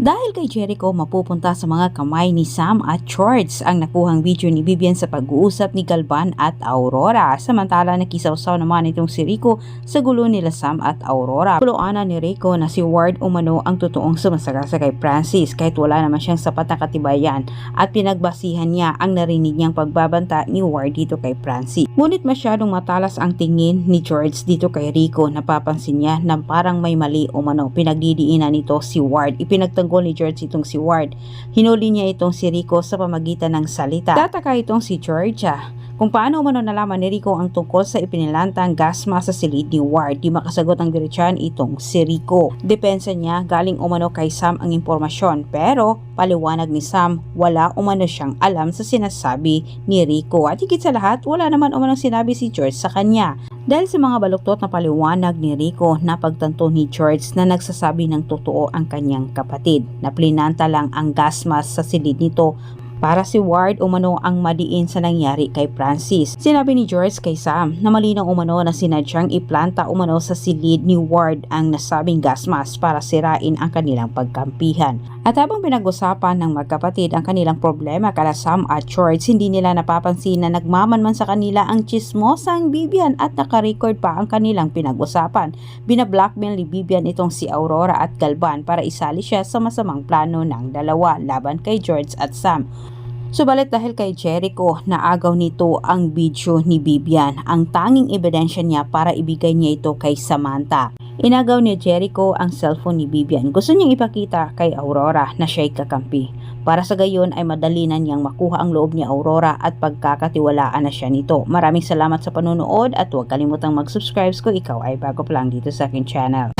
Dahil kay Jericho mapupunta sa mga kamay ni Sam at George ang nakuhang video ni Vivian sa pag-uusap ni Galban at Aurora. Samantala nakisawsaw naman itong si Rico sa gulo nila Sam at Aurora. Puluanan ni Rico na si Ward umano ang totoong sumasagasa kay Francis kahit wala naman siyang sapat na katibayan at pinagbasihan niya ang narinig niyang pagbabanta ni Ward dito kay Francis. Ngunit masyadong matalas ang tingin ni George dito kay Rico. Napapansin niya na parang may mali umano. Pinagdidiinan nito si Ward. Ipinagtanggol ni George itong si Ward. Hinuli niya itong si Rico sa pamagitan ng salita. Tataka itong si George ah, kung paano umano nalaman ni Rico ang tungkol sa ipinilantang gas mask sa silid ni Ward. Di makasagot ang diretsyan itong si Rico. Depensa niya galing umano kay Sam ang impormasyon pero paliwanag ni Sam wala umano siyang alam sa sinasabi ni Rico. At higit sa lahat wala naman umano sinabi si George sa kanya. Dahil sa mga baluktot na paliwanag ni Rico, napagtanto ni George na nagsasabi ng totoo ang kanyang kapatid. Na plinanta lang ang gas mask sa silid nito para si Ward umano ang madiin sa nangyari kay Francis. Sinabi ni George kay Sam na malinaw umano na sinadyang iplanta umano sa silid ni Ward ang nasabing gas mask para sirain ang kanilang pagkampihan. At habang pinag-usapan ng magkapatid ang kanilang problema kala Sam at George, hindi nila napapansin na nagmamanman sa kanila ang chismosang Bibian at nakarecord pa ang kanilang pinag-usapan. Binablockmail ni Bibian itong si Aurora at Galban para isali siya sa masamang plano ng dalawa laban kay George at Sam. Subalit dahil kay Jericho, naagaw nito ang video ni Bibian, ang tanging ebidensya niya para ibigay niya ito kay Samantha. Inagaw ni Jericho ang cellphone ni Bibian. Gusto niyang ipakita kay Aurora na siya'y kakampi. Para sa gayon ay madali na niyang makuha ang loob ni Aurora at pagkakatiwalaan na siya nito. Maraming salamat sa panonood at huwag kalimutang mag-subscribe kung ikaw ay bago pa lang dito sa aking channel.